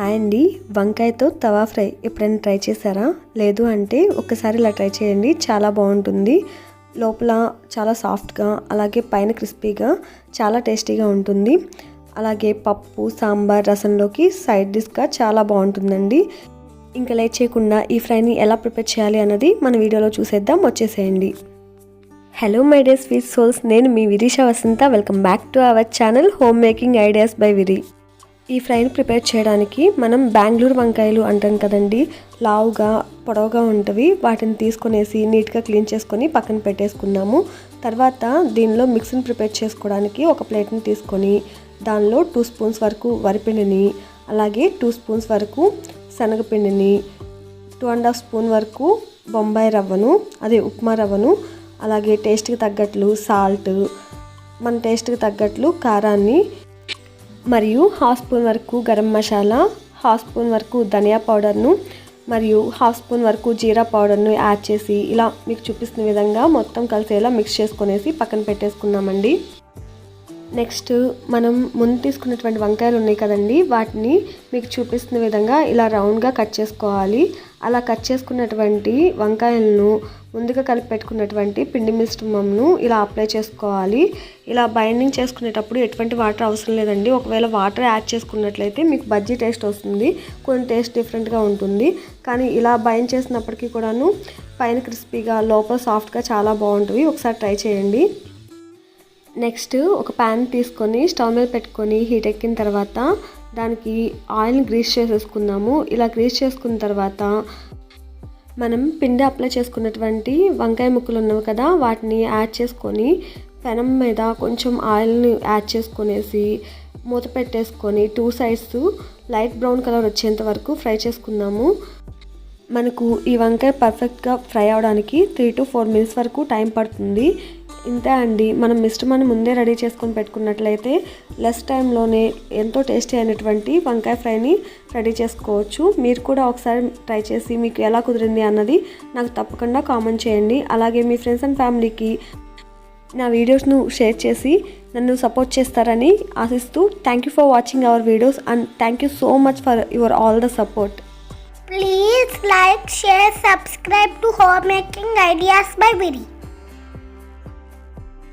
Hi అండి. వంకాయతో తవా fry ఎప్పుడైనా try చేశారా? లేదు అంటే ఒక్కసారి ఇలా ట్రై చేయండి చాలా బాగుంటుంది. లోపల చాలా సాఫ్ట్గా అలాగే పైన క్రిస్పీగా చాలా టేస్టీగా ఉంటుంది. అలాగే పప్పు సాంబార్ రసంలోకి సైడ్ డిష్గా చాలా బాగుంటుందండి. ఇంకా లేట్ చేయకుండా ఈ ఫ్రైని ఎలా ప్రిపేర్ చేయాలి అన్నది మన వీడియోలో చూసేద్దాం వచ్చేసేయండి. Hello my day sweet souls నేను మీ Virisha Vasantha. Welcome back to our channel home making ideas by Viri. ఈ ఫ్రైని ప్రిపేర్ చేయడానికి మనం బెంగళూరు వంకాయలు అంటాం కదండి లావుగా పొడవుగా ఉంటవి. వాటిని తీసుకొనేసి నీట్గా క్లీన్ చేసుకొని పక్కన పెట్టేసుకున్నాము. తర్వాత దీనిలో మిక్సీని ప్రిపేర్ చేసుకోవడానికి ఒక ప్లేట్ని తీసుకొని దానిలో టూ స్పూన్స్ వరకు వరిపిండిని అలాగే టూ స్పూన్స్ వరకు శనగపిండిని టూ అండ్ హాఫ్ స్పూన్ వరకు బొంబాయి రవ్వను అదే ఉప్మా రవ్వను అలాగే టేస్ట్కి తగ్గట్లు సాల్ట్ మన టేస్ట్కి తగ్గట్లు కారాన్ని మరియు హాఫ్ స్పూన్ వరకు గరం మసాలా హాఫ్ స్పూన్ వరకు ధనియా పౌడర్ను మరియు హాఫ్ స్పూన్ వరకు జీరా పౌడర్ను యాడ్ చేసి ఇలా మీకు చూపిస్తున్న విధంగా మొత్తం కలిసేలా మిక్స్ చేసుకునేసి పక్కన పెట్టేసుకున్నామండి నెక్స్ట్ మనం ముందు తీసుకున్నటువంటి వంకాయలు ఉన్నాయి కదండి వాటిని మీకు చూపిస్తున్న విధంగా ఇలా రౌండ్గా కట్ చేసుకోవాలి. అలా కట్ చేసుకున్నటువంటి వంకాయలను ముందుగా కలిపి పెట్టుకున్నటువంటి పిండి మిశ్రమంను ఇలా అప్లై చేసుకోవాలి. ఇలా బైండింగ్ చేసుకునేటప్పుడు ఎటువంటి వాటర్ అవసరం లేదండి. ఒకవేళ వాటర్ యాడ్ చేసుకున్నట్లయితే మీకు బజ్జీ టేస్ట్ వస్తుంది కొంచెం టేస్ట్ డిఫరెంట్గా ఉంటుంది. కానీ ఇలా బైండ్ చేసినప్పటికీ కూడాను పైన క్రిస్పీగా లోపల సాఫ్ట్గా చాలా బాగుంటుంది ఒకసారి ట్రై చేయండి. నెక్స్ట్ ఒక ప్యాన్ తీసుకొని స్టవ్ మీద పెట్టుకొని హీట్ ఎక్కిన తర్వాత దానికి ఆయిల్ని గ్రీస్ చేసేసుకుందాము. ఇలా గ్రీస్ చేసుకున్న తర్వాత మనం పిండి అప్లై చేసుకున్నటువంటి వంకాయ ముక్కలు ఉన్నవి కదా వాటిని యాడ్ చేసుకొని పెనం మీద కొంచెం ఆయిల్ని యాడ్ చేసుకునేసి మూత పెట్టేసుకొని two sides light brown colour వచ్చేంత వరకు ఫ్రై చేసుకుందాము. మనకు ఈ వంకాయ పర్ఫెక్ట్గా ఫ్రై అవడానికి త్రీ టు ఫోర్ మినిట్స్ వరకు టైం పడుతుంది. ఇంతే అండి. మనం మిశ్రమాన్ని ముందే రెడీ చేసుకొని పెట్టుకున్నట్లయితే లెస్ టైంలోనే ఎంతో టేస్టీ అయినటువంటి వంకాయ ఫ్రైని రెడీ చేసుకోవచ్చు. మీరు కూడా ఒకసారి ట్రై చేసి మీకు ఎలా కుదిరింది అన్నది నాకు తప్పకుండా కామెంట్ చేయండి. అలాగే మీ ఫ్రెండ్స్ అండ్ ఫ్యామిలీకి నా వీడియోస్ను షేర్ చేసి నన్ను సపోర్ట్ చేస్తారని ఆశిస్తూ thank you for watching our videos and thank you so much for your all the support. Please like, share, subscribe to Homemaking Ideas by Viri.